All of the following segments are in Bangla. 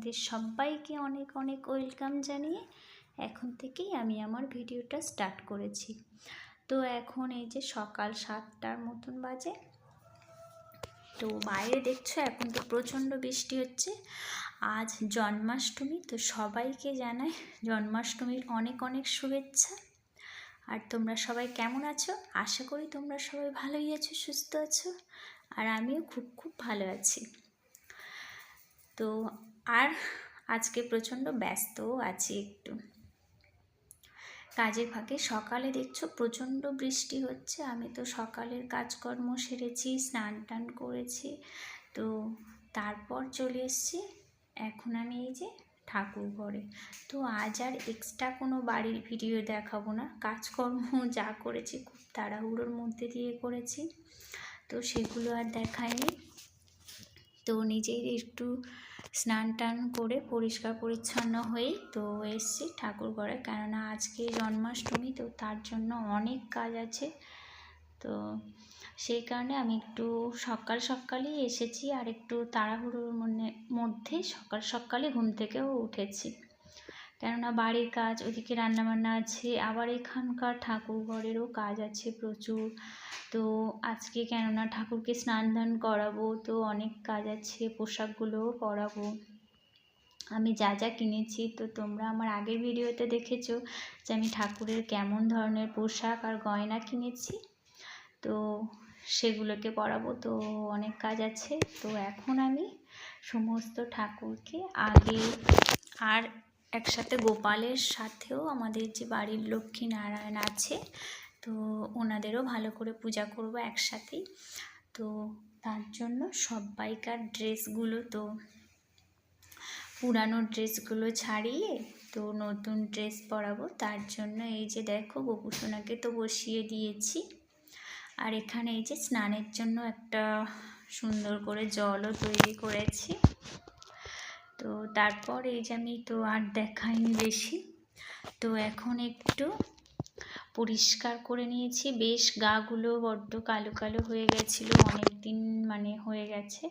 তোমাদের সবাইকে অনেক অনেক ওয়েলকাম জানিয়ে এখন থেকেই আমি আমার ভিডিওটা স্টার্ট করেছি। তো এখন এই যে সকাল সাতটার মতন বাজে। তো বাইরে দেখছ এখন তো প্রচণ্ড বৃষ্টি হচ্ছে। আজ জন্মাষ্টমী, তো সবাইকে জানাই জন্মাষ্টমীর অনেক অনেক শুভেচ্ছা। আর তোমরা সবাই কেমন আছো? আশা করি তোমরা সবাই ভালোই আছো, সুস্থ আছো। আর আমিও খুব খুব ভালো আছি। তো আর আজকে প্রচণ্ড ব্যস্তও আছি একটু। কাজের ফাঁকে সকালে দেখছ প্রচণ্ড বৃষ্টি হচ্ছে। আমি তো সকালের কাজকর্ম সেরেছি, স্নান টান করেছি। তো তারপর চলে এসেছি এখন আমি এই যে ঠাকুর ঘরে। তো আজ আর এক্সট্রা কোনো বাড়ির ভিডিও দেখাবো না। কাজকর্ম যা করেছি খুব তাড়াহুড়োর মধ্যে দিয়ে করেছি। তো সেগুলো আর দেখায়নি তো নিজেই একটু স্নান টান করে পরিষ্কার পরিচ্ছন্ন হয়েই তো এসছি ঠাকুর ঘরে। কেননা আজকে জন্মাষ্টমী, তো তার জন্য অনেক কাজ আছে। তো সেই কারণে আমি একটু সকাল সকালই এসেছি আর একটু তাড়াহুড়োর মনে, মধ্যে সকাল সকালে ঘুম থেকেও উঠেছি। কেননা বাড়ির কাজ, ওদিকে রান্নাবান্না আছে, আবার এখানকার ঠাকুর ঘরেরও কাজ আছে প্রচুর। তো আজকে কেননা ঠাকুরকে স্নান ধান করাবো, তো অনেক কাজ আছে, পোশাকগুলোও পরাবো। আমি যা যা কিনেছি, তো তোমরা আমার আগের ভিডিওতে দেখেছ যে আমি ঠাকুরের কেমন ধরনের পোশাক আর গয়না কিনেছি। তো সেগুলোকে পরাবো, তো অনেক কাজ আছে। তো এখন আমি সমস্ত ঠাকুরকে আগে আর একসাথে গোপালের সাথেও আমাদের যে বাড়ির লক্ষ্মী নারায়ণ আছে, তো ওনাদেরও ভালো করে পূজা করব একসাথেই। তো তার জন্য সবাইকার ড্রেসগুলো তো, পুরানো ড্রেসগুলো ছাড়িয়ে তো নতুন ড্রেস পরাবো। তার জন্য এই যে দেখো গোপুসোনাকে তো বসিয়ে দিয়েছি। আর এখানে এই যে স্নানের জন্য একটা সুন্দর করে জলও তৈরি করেছি। তো তারপর এই যে আমি তো আর দেখাইনি বেশি, তো এখন একটু পরিষ্কার করে নিয়েছি। বেশ গাগুলো বড্ড কালো কালো হয়ে গেছিল অনেক দিন মানে হয়ে গেছে,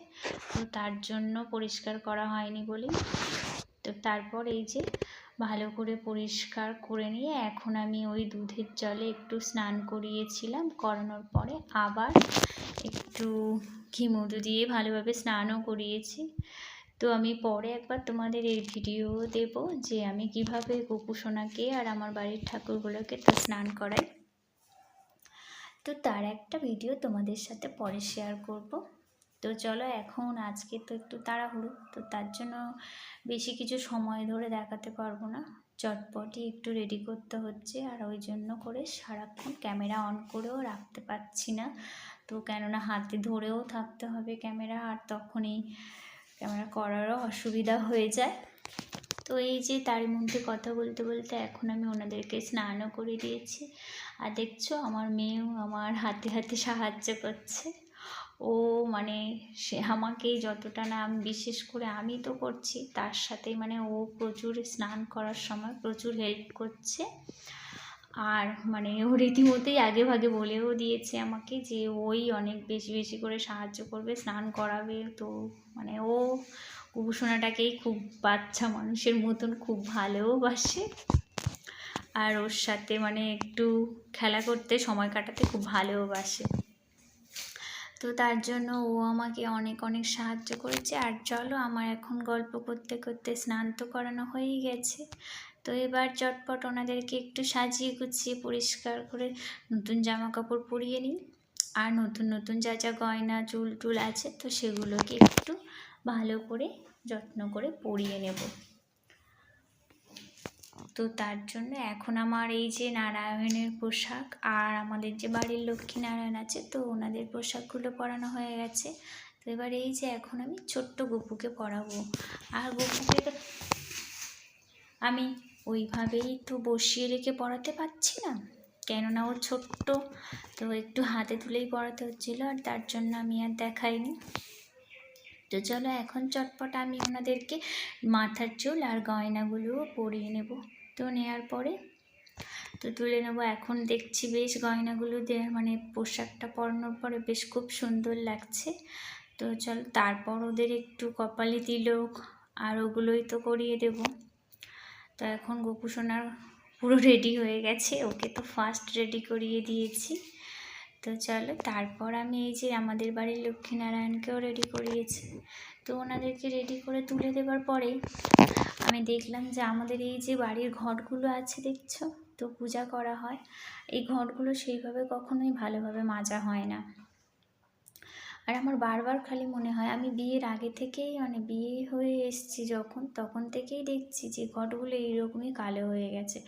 তো তার জন্য পরিষ্কার করা হয়নি বলে। তো তারপর এই যে ভালো করে পরিষ্কার করে নিয়ে এখন আমি ওই দুধের জলে একটু স্নান করিয়েছিলাম, করানোর পরে আবার একটু ঘি মধু দিয়ে ভালোভাবে স্নানও করিয়েছি। তো আমি পরে একবার তোমাদের এই ভিডিও দেব যে আমি কীভাবে গোপুসোনাকে আর আমার বাড়ির ঠাকুরগুলোকে তো স্নান করাই। তো তার একটা ভিডিও তোমাদের সাথে পরে শেয়ার করব। তো চলো এখন আজকে তো একটু তাড়াহুড়ো, তো তার জন্য বেশি কিছু সময় ধরে দেখাতে পারব না। চটপটি একটু রেডি করতে হচ্ছে আর ওই জন্য করে সারাক্ষণ ক্যামেরা অন করেও রাখতে পারছি না। তো কেননা হাতে ধরেও থাকতে হবে ক্যামেরা আর তখনই ক্যামেরা করারও অসুবিধা হয়ে যায়। তো এই যে তার মধ্যে কথা বলতে বলতে এখন আমি ওনাদেরকে স্নানও করে দিয়েছি। আর দেখছ আমার মেয়েও আমার হাতে হাতে সাহায্য করছে। ও মানে সে আমাকে যতটা না আমি বিশেষ করে আমি তো করছি, তার সাথে মানে ও প্রচুর স্নান করার সময় প্রচুর হেল্প করছে। আর মানে ও রীতিমতোই আগে ভাগে বলেও দিয়েছে আমাকে যে ওই অনেক বেশি বেশি করে সাহায্য করবে, স্নান করাবে। তো মানে ও কুকুসোনাটাকেই খুব বাচ্চা মানুষের মতন খুব ভালোবাসে আর ওর সাথে মানে একটু খেলা করতে, সময় কাটাতে খুব ভালোবাসে তো তার জন্য ও আমাকে অনেক অনেক সাহায্য করেছে। আর চলো, আমার এখন গল্প করতে করতে স্নান তো করানো হয়েই গেছে। তো এবার চটপট ওনাদেরকে একটু সাজিয়ে গুছিয়ে পরিষ্কার করে নতুন জামা কাপড় পরিয়ে নিই। আর নতুন নতুন যা যা গয়না, চুল টুল আছে, তো সেগুলোকে একটু ভালো করে, যত্ন করে পরিয়ে নেব। তো তার জন্য এখন আমার এই যে নারায়ণের পোশাক আর আমাদের যে বাড়ির লক্ষ্মী নারায়ণ আছে, তো ওনাদের পোশাকগুলো পরানো হয়ে গেছে। তো এবার এই যে এখন আমি ছোট্ট গপুকে পরাবো। আর গপুকে আমি ওইভাবেই তো বসিয়ে রেখে পড়াতে পারছি না। কেননা ও ছোট্ট, তো একটু হাতে তুলেই পড়াতে হচ্ছিল আর তার জন্য আমি আর দেখাইনি। তো চলো এখন চটপট আমি ওনাদেরকে মাথার চুল আর গয়নাগুলোও পরিয়ে নেব। তো নেওয়ার পরে তো তুলে নেব। এখন দেখছি বেশ গয়নাগুলো দেওয়ার মানে পোশাকটা পরানোর পরে বেশ খুব সুন্দর লাগছে। তো চল তারপর ওদের একটু কপালে তিলক আর ওগুলোই তো করিয়ে দেব। তো এখন গোপুসোনার পুরো রেডি হয়ে গেছে। ওকে তো ফার্স্ট রেডি করিয়ে দিয়েছি। তো চলো, তারপর আমি এই যে আমাদের বাড়ির লক্ষ্মীনারায়ণকেও রেডি করিয়েছি। তো ওনাদেরকে রেডি করে তুলে দেবার পরেই আমি দেখলাম যে আমাদের এই যে বাড়ির ঘটগুলো আছে, দেখছ? তো পূজা করা হয়। এই ঘটগুলো সেইভাবে কখনোই ভালোভাবে মাজা হয় না। আর আমার বারবার খালি মনে হয়, আমি বিয়ের আগে থেকেই মানে বিয়ে হয়ে এসছি যখন, তখন থেকেই দেখছি যে ঘটগুলো এইরকমই কালো হয়ে গেছে।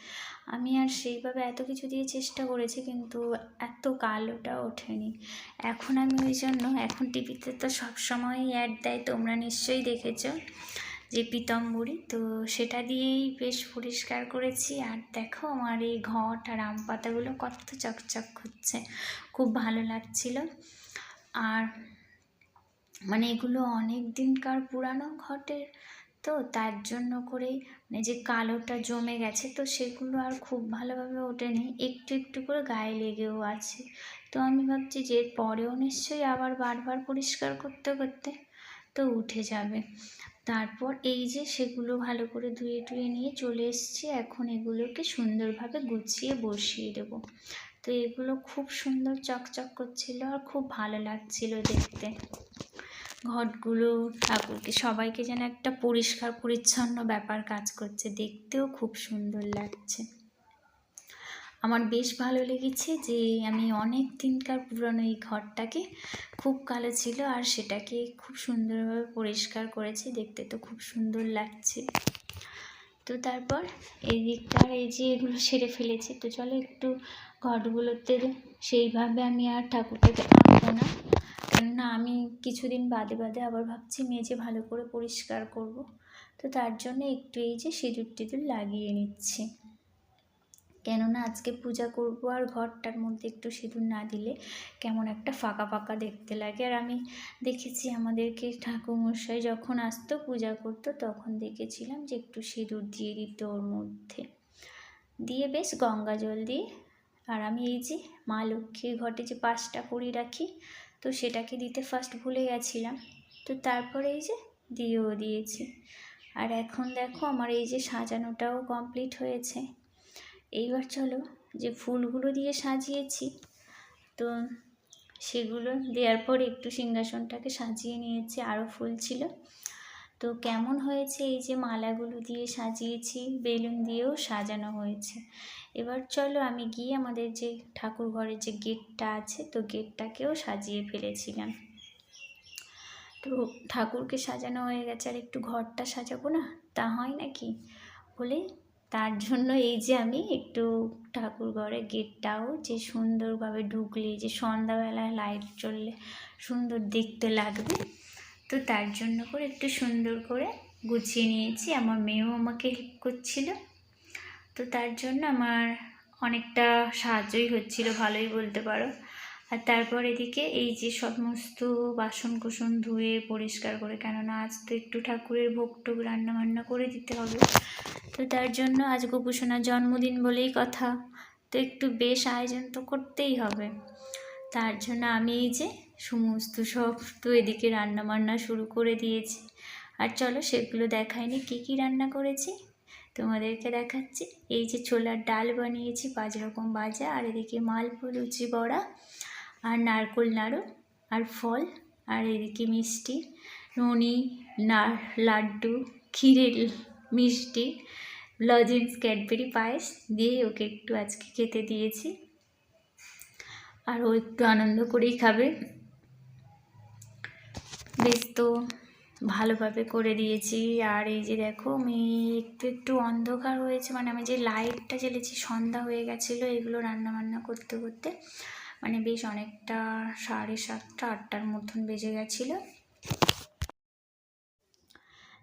আমি আর সেইভাবে এত কিছু দিয়ে চেষ্টা করেছি কিন্তু এত কালোটা ওঠেনি। এখন আমি ওই জন্য, এখন টিভিতে তো সবসময়ই অ্যাড দেয়, তোমরা নিশ্চয়ই দেখেছ যে পিতম্বরী। তো সেটা দিয়েই বেশ পরিষ্কার করেছি। আর দেখো আমার এই ঘট আর আম পাতাগুলো কত চকচক হচ্ছে খুব ভালো লাগছিল। আর মানে এগুলো অনেক দিনকার পুরানো ঘটের তো তার জন্য করেই মানে যে কালোটা জমে গেছে তো সেগুলো আর খুব ভালোভাবে ওঠেনি। একটু একটু করে গায়ে লেগেও আছে। তো আমি ভাবছি যে পরেও নিশ্চয়ই আবার বারবার পরিষ্কার করতে করতে তো উঠে যাবে। তারপর এই যে সেগুলো ভালো করে ধুয়ে টুয়ে নিয়ে চলে এসছি। এখন এগুলোকে সুন্দরভাবে গুছিয়ে বসিয়ে দেবো। তো এগুলো খুব সুন্দর চকচক করছিল আর খুব ভালো লাগছিল দেখতে। ঘটগুলো, ঠাকুরকে সবাইকে যেন একটা পরিষ্কার, পরিচ্ছন্ন ব্যাপার কাজ করছে। দেখতেও খুব সুন্দর লাগছে। আমার বেশ ভালো লেগেছে যে আমি অনেক দিনকার পুরনো এই ঘরটাকে খুব কালো ছিল আর সেটাকে খুব সুন্দরভাবে পরিষ্কার করেছি। দেখতে তো খুব সুন্দর লাগছে। তো তারপর এই দিকটার এই যে এগুলো সেরে ফেলেছি। তো চলো একটু ঘটগুলোতে সেইভাবে আমি আর ঠাকুরটাকে আনব না। কেননা আমি কিছুদিন বাদে বাদে আবার ভাবছি মেঝে ভালো করে পরিষ্কার করব। তো তার জন্য একটু এই যে সিঁদুর টিঁদুর লাগিয়ে নিচ্ছি। কেননা আজকে পূজা করব আর ঘরটার মধ্যে একটু সিঁদুর না দিলে কেমন একটা ফাঁকা ফাঁকা দেখতে লাগে। আর আমি দেখেছি আমাদেরকে ঠাকুরমশাই যখন আসতো পূজা করতো তখন দেখেছিলাম যে একটু সিঁদুর দিয়ে দিত ওর মধ্যে। দিয়ে বেশ গঙ্গা জল দিয়ে, আর আমি এই যে মা লক্ষ্মীর ঘটে যে পাঁচটা করি রাখি তো সেটাকে দিতে ফার্স্ট ভুলে গেছিলাম। তো তারপরে এই যে দিয়েও দিয়েছি। আর এখন দেখো আমার এই যে সাজানোটাও কমপ্লিট হয়েছে। এইবার চলো যে ফুলগুলো দিয়ে সাজিয়েছি, তো সেগুলো দেওয়ার পর একটু সিংহাসনটাকে সাজিয়ে নিয়েছি, আরও ফুল ছিল। তো কেমন হয়েছে এই যে মালাগুলো দিয়ে সাজিয়েছি, বেলুন দিয়েও সাজানো হয়েছে। এবার চলো আমি গিয়ে আমাদের যে ঠাকুর ঘরের যে গেটটা আছে, তো গেটটাকেও সাজিয়ে ফেলেছিলাম। তো ঠাকুরকে সাজানো হয়ে গেছে, আর একটু ঘরটা সাজাবো না? তা হয় নাকি? বলে তার জন্য এই যে আমি একটু ঠাকুর ঘরের গেটটাও যে সুন্দরভাবে ঢুকলে, যে সন্ধ্যাবেলায় লাইট জ্বললে সুন্দর দেখতে লাগবে। তো তার জন্য করে একটু সুন্দর করে গুছিয়ে নিয়েছি। আমার মেয়েও আমাকে হেল্প করছিল। তো তার জন্য আমার অনেকটা সাহায্যই হচ্ছিল, ভালোই বলতে পারো। আর তারপর এদিকে এই যে সমস্ত বাসন কুসন ধুয়ে পরিষ্কার করে, কেননা আজ তো একটু ঠাকুরের ভোগ টোগ রান্না বান্না করে দিতে হবে। তো তার জন্য আজ গোপুসোনার জন্মদিন বলেই কথা। তো একটু বেশ আয়োজন তো করতেই হবে। তার জন্য আমি এই যে সমস্ত সব তো এদিকে রান্না বান্না শুরু করে দিয়েছি। আর চলো সেগুলো দেখায়নি কী কী রান্না করেছি? তোমাদেরকে দেখাচ্ছি। এই যে ছোলার ডাল বানিয়েছি, পাঁচ রকম ভাজা, আর এদিকে মালপো লুচি, বড়া, আর নারকোল নাড়ু, আর ফল, আর এদিকে মিষ্টি, ননি, না, লাড্ডু, ক্ষীরের মিষ্টি, লজেন্স ক্যাডবেরি পায়েস দিয়ে ওকে একটু আজকে খেতে দিয়েছি। আর ও একটু আনন্দ করেই খাবে। বেশ তো ভালোভাবে করে দিয়েছি। আর এই যে দেখো আমি একটু একটু অন্ধকার হয়েছে। মানে আমি যে লাইটটা জ্বেলেছি, সন্ধ্যা হয়ে গেছিল, এগুলো রান্না বান্না করতে করতে মানে বেশ অনেকটা, সাড়ে সাতটা, আটটার মতন বেজে গেছিল।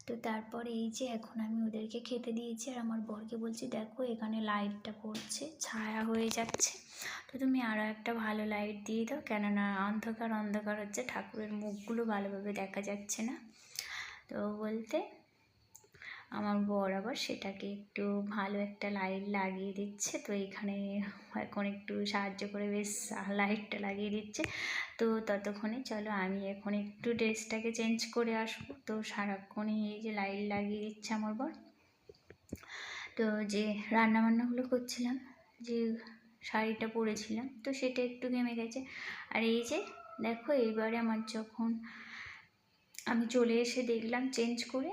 তো তারপরে এই যে এখন আমি ওদেরকে খেতে দিয়েছি আর আমার বরকে বলছি, দেখো এখানে লাইটটা পড়ছে ছায়া হয়ে যাচ্ছে। তো তুমি আরও একটা ভালো লাইট দিয়ে দাও, কেননা অন্ধকার অন্ধকার হচ্ছে, ঠাকুরের মুখগুলো ভালোভাবে দেখা যাচ্ছে না। তো বলতে আমার বর আবার সেটাকে একটু ভালো একটা লাইট লাগিয়ে দিচ্ছে। তো এখানে এখন একটু সাহায্য করে বেশ লাইটটা লাগিয়ে দিচ্ছে। তো ততক্ষণে চলো আমি এখন একটু ড্রেসটাকে চেঞ্জ করে আসব। তো সারাক্ষণই এই যে লাইট লাগিয়ে দিচ্ছে আমার বর। তো যে রান্নাবান্নাগুলো করছিলাম, যে শাড়িটা পরেছিলাম, তো সেটা একটু ঘেমে গেছে। আর এই যে দেখো এইবারে আমার যখন আমি চলে এসে দেখলাম চেঞ্জ করে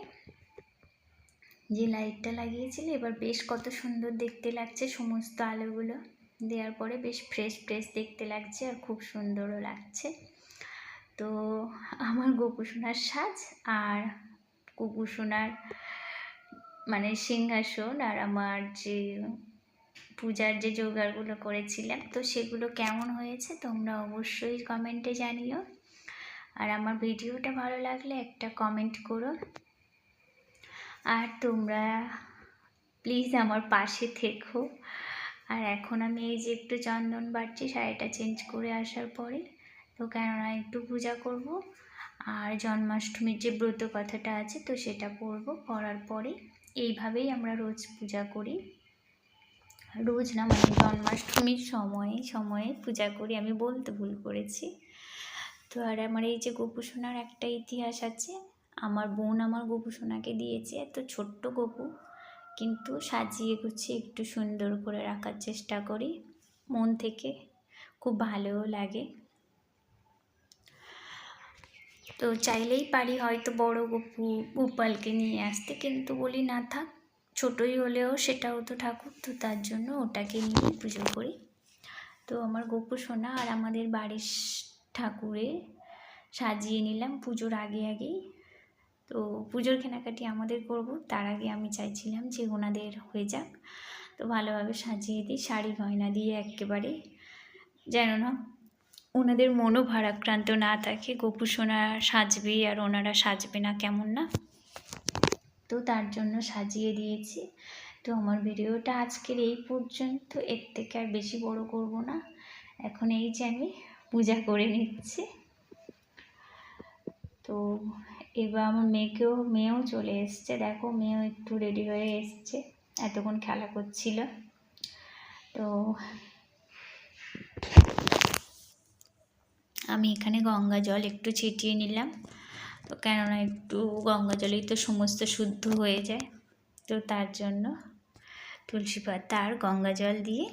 যে লাইটটা লাগিয়েছিলে, এবার বেশ কত সুন্দর দেখতে লাগছে সমস্ত আলোগুলো। দেওয়ার পরে বেশ ফ্রেশ ফ্রেশ দেখতে লাগছে আর খুব সুন্দরও লাগছে। তো আমার গোপুসোনার সাজ আর কুকুসোনার মানে সিংহাসন আর আমার যে পূজার যে জোগাড়গুলো করেছিলাম, তো সেগুলো কেমন হয়েছে তোমরা অবশ্যই কমেন্টে জানিও। আর আমার ভিডিওটা ভালো লাগলে একটা কমেন্ট করো। আর তোমরা প্লিজ আমার পাশে থেকো। আর এখন আমি এই যে একটু চন্দন বাড়ছি, শাড়িটা চেঞ্জ করে আসার পরে, তো কেননা একটু পূজা করব। আর জন্মাষ্টমীর যে ব্রত কথাটা আছে, তো সেটা করব। করার পরে এইভাবেই আমরা রোজ পূজা করি। রোজ না মানে জন্মাষ্টমীর সময়ে সময়ে পূজা করি। আমি বলতে ভুল করেছি। তো আর আমার এই যে গোপুসোনার একটা ইতিহাস আছে আমার বোন আমার গোপুসোনাকে দিয়েছে, এত ছোট্ট গপু। কিন্তু সাজিয়ে গুছিয়ে একটু সুন্দর করে রাখার চেষ্টা করি, মন থেকে খুব ভালোও লাগে। তো চাইলেই পারি হয়তো বড় গপু গোপালকে নিয়ে আসতে, কিন্তু বলি না থাক, ছোটোই হলেও সেটাও তো ঠাকুর, তো তার জন্য ওটাকে নিয়ে পুজো করি। তো আমার গোপু সোনা আর আমাদের বাড়ির ঠাকুরে সাজিয়ে নিলাম পুজোর আগে আগেই। তো পুজোর কেনাকাটি আমাদের করব। তার আগে আমি চাইছিলাম যে ওনাদের হয়ে যাক। তো ভালোভাবে সাজিয়ে দিই, শাড়ি গয়না দিয়ে একেবারে। যেন না ওনাদের মনও ভারাক্রান্ত না থাকে, গোপু সোনা সাজবে আর ওনারা সাজবে না কেমন না। তো তার জন্য সাজিয়ে দিয়েছি। তো আমার ভিডিওটা আজকের এই পর্যন্ত, এর থেকে আর বেশি বড় করব না। এখন এই যে আমি পূজা করে নিচ্ছি। তো এবার আমার মেয়েকেও, মেয়েও চলে এসছে। দেখো, মেয়েও একটু রেডি হয়ে এসছে। এতক্ষণ খেলা করছিল। তো আমি এখানে গঙ্গা জল একটু ছিটিয়ে নিলাম। তো কেননা একটু গঙ্গা জলেই তো সমস্ত শুদ্ধ হয়ে যায়। তো তার জন্য তুলসী পাতা আর গঙ্গা জল দিয়ে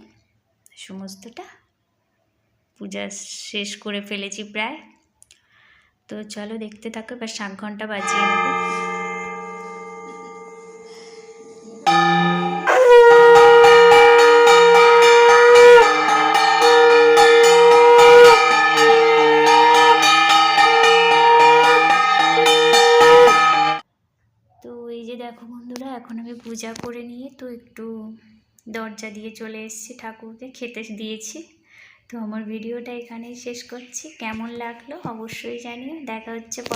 সমস্তটা পূজা শেষ করে ফেলেছি প্রায়। তো চলো দেখতে থাকো, এবার শাক ঘণ্টা বাজিয়ে নেব। এখন আমি পূজা করে নিয়ে তো একটু দরজা দিয়ে চলে এসেছি ঠাকুরকে, খেতে দিয়েছি। তো আমার ভিডিওটা এখানেই শেষ করছি। কেমন লাগল অবশ্যই জানিও। দেখা হচ্ছে পরে।